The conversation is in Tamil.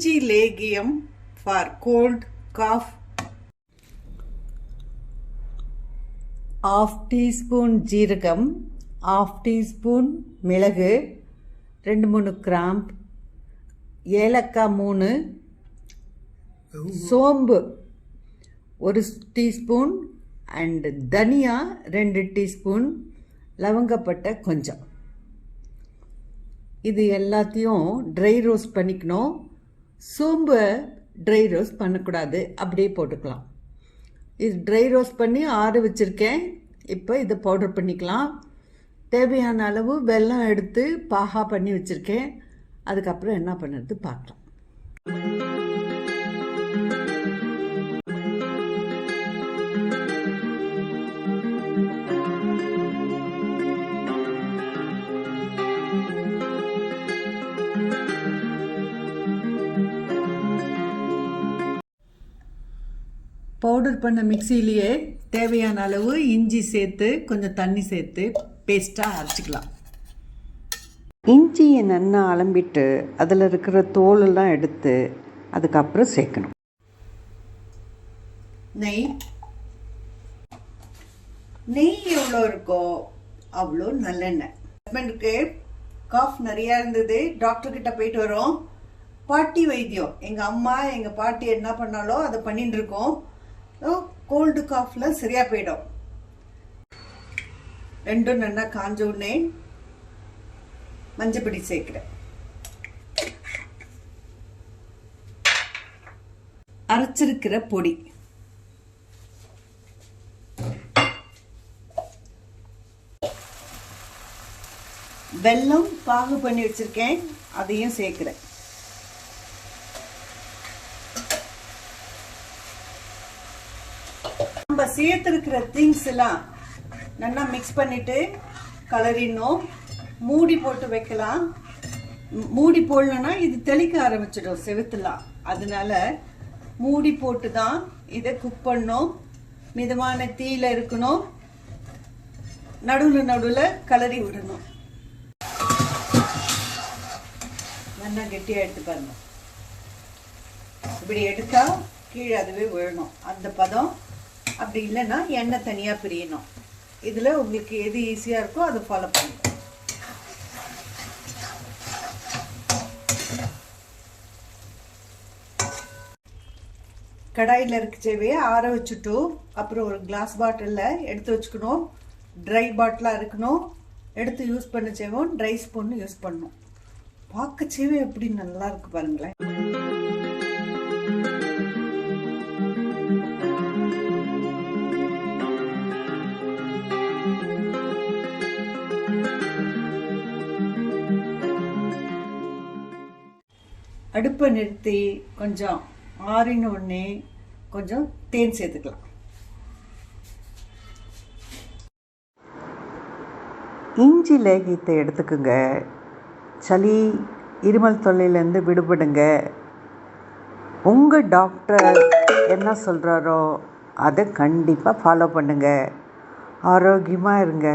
இஞ்சி லேகியம் for cold cough half teaspoon ஜீரகம் ஆஃப் டீஸ்பூன் மிளகு ரெண்டு மூணு கிராம்ப் ஏலக்காய் மூணு சோம்பு ஒரு டீஸ்பூன் அண்ட் தனியா ரெண்டு டீஸ்பூன் லவங்கப்பட்டை கொஞ்சம். இது எல்லாத்தையும் ட்ரை ரோஸ்ட் பண்ணிக்கணும். சோம்பை ட்ரை ரோஸ்ட் பண்ணக்கூடாது. அப்படியே போட்டுக்கலாம். இது ட்ரை ரோஸ்ட் பண்ணி ஆற வச்சுருக்கேன். இப்போ இதை பவுடர் பண்ணிக்கலாம். தேவையான அளவு வெல்லம் எடுத்து பாகா பண்ணி வச்சுருக்கேன். அதுக்கப்புறம் என்ன பண்ணுறது பார்க்கலாம். பவுடர் பண்ண மிக்சியிலேயே தேவையான அளவு இஞ்சி சேர்த்து கொஞ்சம் தண்ணி சேர்த்து பேஸ்ட்டாக அரைச்சிக்கலாம். இஞ்சியை நல்லா அலம்பிட்டு அதில் இருக்கிற தோலெல்லாம் எடுத்து அதுக்கப்புறம் சேர்க்கணும். நெய். நெய் எவ்வளோ இருக்கோ அவ்வளோ நல்லெண்ணெய். ஹஸ்பண்டுக்கு காஃப் நிறையா இருந்தது. டாக்டர் கிட்ட போயிட்டு வரோம். பாட்டி வைத்தியம். எங்கள் அம்மா எங்கள் பாட்டி என்ன பண்ணாலோ அதை பண்ணிட்டு இருக்கோம். கோல்டு காஃபில் சரியாக போயிடும். ரெண்டும் நல்லா காஞ்ச உடனே மஞ்சப்பொடி சேர்க்குறேன். அரைச்சிருக்கிற பொடி. வெல்லம் பாகு பண்ணி வச்சிருக்கேன் அதையும் சேர்க்கிறேன். சேர்த்துருக்கிற திங்ஸ் எல்லாம் நல்லா மிக்ஸ் பண்ணிட்டு கலரிடணும். மூடி போட்டு வைக்கலாம். மூடி போடலன்னா இது தெளிக்க ஆரம்பிச்சிடும் செவுத்துலாம். அதனால மூடி போட்டு தான் இதை குக் பண்ணும் மிதமான தீயில இருக்கணும். நடுவில் நடுவில் கலரி விடணும். நல்லா கெட்டியாக எடுத்து பாருங்க. இப்படி எடுத்தா கீழே அதுவே விழணும். அந்த பதம் அப்படி இல்லைன்னா எண்ணெய் தனியாக பிரியணும். இதில் உங்களுக்கு எது ஈஸியாக இருக்கோ அதை ஃபாலோ பண்ணுங்க. கடாயில் இருக்கச்சேவே ஆற வச்சுட்டு அப்புறம் ஒரு கிளாஸ் பாட்டிலில் எடுத்து வச்சுக்கணும். ட்ரை பாட்டிலாக இருக்கணும். எடுத்து யூஸ் பண்ணச்சேவும் ட்ரை ஸ்பூன் யூஸ் பண்ணணும். பார்க்கச்சேவே எப்படி நல்லா இருக்கு பாருங்களேன். அடுப்பை நிறுத்தி கொஞ்சம் ஆறின உடனே கொஞ்சம் தேன் சேர்த்துக்கலாம். இஞ்சி லேகியத்தை எடுத்துக்குங்க. சளி இருமல் தொல்லையிலேருந்து விடுபடுங்க. உங்கள் டாக்டர் என்ன சொல்கிறாரோ அதை கண்டிப்பாக ஃபாலோ பண்ணுங்கள் ஆரோக்கியமாக இருங்க.